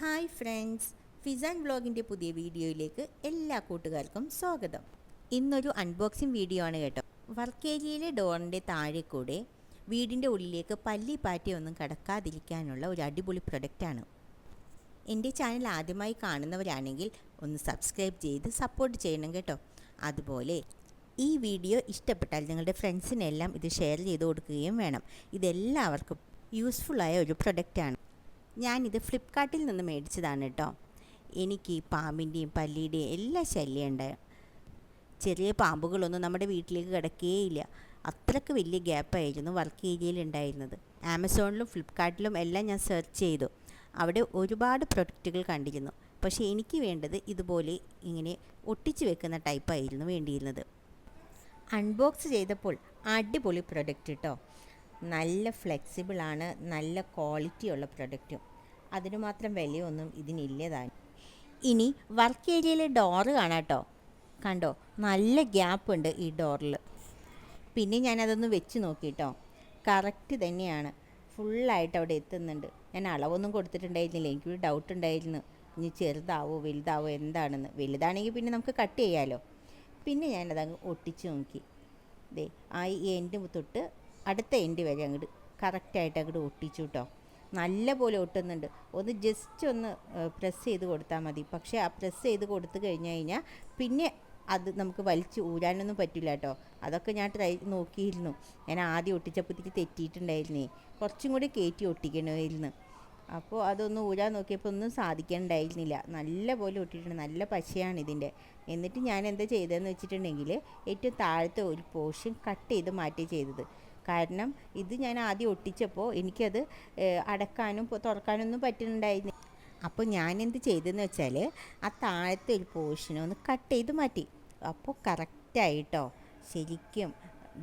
Hi friends Fizan വ്ളോഗിന്റെ പുതിയ വീഡിയോയിലേക്ക് എല്ലാ കൂട്ടുകാർക്കും സ്വാഗതം. ഇന്നൊരു അൺബോക്സിംഗ് വീഡിയോ ആണ് കേട്ടോ. വർക്ക് ഏരിയയിലെ ഡോറിന്റെ താഴെ കൂടെ വീടിന്റെ ഉള്ളിലേക്ക് പല്ലി പാറ്റിയൊന്നും കടക്കാതിരിക്കാനുള്ള ഒരു അടിപൊളി പ്രൊഡക്റ്റാണ് എന്റെ ചാനൽ ആദ്യമായി കാണുന്നവരാണെങ്കിൽ ഒന്ന് സബ്സ്ക്രൈബ് ചെയ്ത് സപ്പോർട്ട് ചെയ്യണം കേട്ടോ. അതുപോലെ ഈ വീഡിയോ ഇഷ്ടപ്പെട്ടാൽ നിങ്ങളുടെ ഫ്രണ്ട്സിനെല്ലാം ഇത് ഷെയർ ചെയ്ത് കൊടുക്കുകയും വേണം. ഇതെല്ലാവർക്കും യൂസ്ഫുള്ളായ ഒരു പ്രൊഡക്റ്റാണ് ഞാനിത് ഫ്ലിപ്പ്കാർട്ടിൽ നിന്ന് മേടിച്ചതാണ് കേട്ടോ. എനിക്ക് പാമ്പിന്റെയും പല്ലിയുടെയും എല്ലാ ശല്യം ഉണ്ടായി ചെറിയ പാമ്പുകളൊന്നും നമ്മുടെ വീട്ടിലേക്ക് കിടക്കുകയില്ല അത്രയ്ക്ക് വലിയ ഗ്യാപ്പായിരുന്നു വർക്ക് ഏരിയയിൽ ഉണ്ടായിരുന്നത്. ആമസോണിലും ഫ്ലിപ്പ്കാർട്ടിലും എല്ലാം ഞാൻ സെർച്ച് ചെയ്തു. അവിടെ ഒരുപാട് പ്രൊഡക്റ്റുകൾ കണ്ടിരുന്നു. പക്ഷേ എനിക്ക് വേണ്ടത് ഇതുപോലെ ഇങ്ങനെ ഒട്ടിച്ചു വെക്കുന്ന ടൈപ്പായിരുന്നു വേണ്ടിയിരുന്നത്. അൺബോക്സ് ചെയ്തപ്പോൾ അടിപൊളി പ്രൊഡക്റ്റ് കേട്ടോ. നല്ല ഫ്ലെക്സിബിളാണ് നല്ല ക്വാളിറ്റി ഉള്ള പ്രൊഡക്റ്റും അതിന് മാത്രം വിലയൊന്നും ഇതിനില്ലതാണ് ഇനി വർക്ക് ഏരിയയിലെ ഡോറ് കാണാട്ടോ കണ്ടോ? നല്ല ഗ്യാപ്പ് ഉണ്ട് ഈ ഡോറിൽ പിന്നെ ഞാനതൊന്ന് വെച്ച് നോക്കിട്ടോ കറക്റ്റ് തന്നെയാണ്. ഫുള്ളായിട്ട് അവിടെ എത്തുന്നുണ്ട്. ഞാൻ അളവൊന്നും കൊടുത്തിട്ടുണ്ടായിരുന്നില്ല. എനിക്കൊരു ഡൗട്ട് ഉണ്ടായിരുന്നു. ഇനി ചെറുതാവോ വലുതാവോ എന്താണെന്ന്. വലുതാണെങ്കിൽ പിന്നെ നമുക്ക് കട്ട് ചെയ്യാമല്ലോ പിന്നെ ഞാനതങ്ങ് ഒട്ടിച്ച് നോക്കി. ദേ ആ ഈ എന്റെ തൊട്ട് അടുത്ത എൻഡ് വരെ അങ്ങോട്ട് കറക്റ്റായിട്ട് അങ്ങോട്ട് ഒട്ടിച്ചു കേട്ടോ നല്ല പോലെ ഒട്ടുന്നുണ്ട്. ഒന്ന് ജസ്റ്റ് ഒന്ന് പ്രസ് ചെയ്ത് കൊടുത്താൽ മതി. പക്ഷേ ആ പ്രസ് ചെയ്ത് കൊടുത്തു കഴിഞ്ഞ് കഴിഞ്ഞാൽ പിന്നെ അത് നമുക്ക് വലിച്ച് ഊരാനൊന്നും പറ്റില്ല കേട്ടോ അതൊക്കെ ഞാൻ ട്രൈ നോക്കിയിരുന്നു. ഞാൻ ആദ്യം ഒട്ടിച്ചപ്പോഴത്തേക്ക് തെറ്റിയിട്ടുണ്ടായിരുന്നേ. കുറച്ചും കൂടി കയറ്റി ഒട്ടിക്കണമായിരുന്നു. അപ്പോൾ അതൊന്ന് ഊരാൻ നോക്കിയപ്പോൾ ഒന്നും സാധിക്കണ്ടായിരുന്നില്ല. നല്ല പോലെ ഒട്ടിയിട്ടുണ്ട്. നല്ല പശയാണ് ഇതിന്റെ. എന്നിട്ട് ഞാൻ എന്താ ചെയ്തതെന്ന് വെച്ചിട്ടുണ്ടെങ്കിൽ ഏറ്റവും താഴത്തെ ഒരു പോർഷൻ കട്ട് ചെയ്ത് മാറ്റി ചെയ്തത്. കാരണം ഇത് ഞാൻ ആദ്യം ഒട്ടിച്ചപ്പോൾ എനിക്കത് അടക്കാനും തുറക്കാനൊന്നും പറ്റുന്നുണ്ടായിരുന്നു അപ്പോൾ ഞാൻ എന്ത് ചെയ്തതെന്ന് വെച്ചാൽ ആ താഴത്തെ ഒരു പോർഷനെ ഒന്ന് കട്ട് ചെയ്ത് മാറ്റി. അപ്പോൾ കറക്റ്റായിട്ടോ ശരിക്കും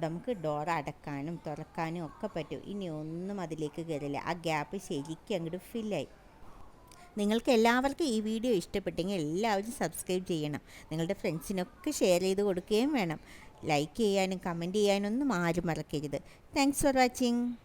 നമുക്ക് ഡോർ അടക്കാനും തുറക്കാനും ഒക്കെ പറ്റും. ഇനി ഒന്നും അതിലേക്ക് കയറില്ല. ആ ഗ്യാപ്പ് ശരിക്കും അങ്ങോട്ട് ഫില്ലായി. നിങ്ങൾക്ക് എല്ലാവർക്കും ഈ വീഡിയോ ഇഷ്ടപ്പെട്ടെങ്കിൽ എല്ലാവരും സബ്സ്ക്രൈബ് ചെയ്യണം. നിങ്ങളുടെ ഫ്രണ്ട്സിനൊക്കെ ഷെയർ ചെയ്ത് കൊടുക്കുകയും വേണം. ലൈക്ക് ചെയ്യാനും കമന്റ് ചെയ്യാനൊന്നും ആരും മറക്കരുത്. Thanks for watching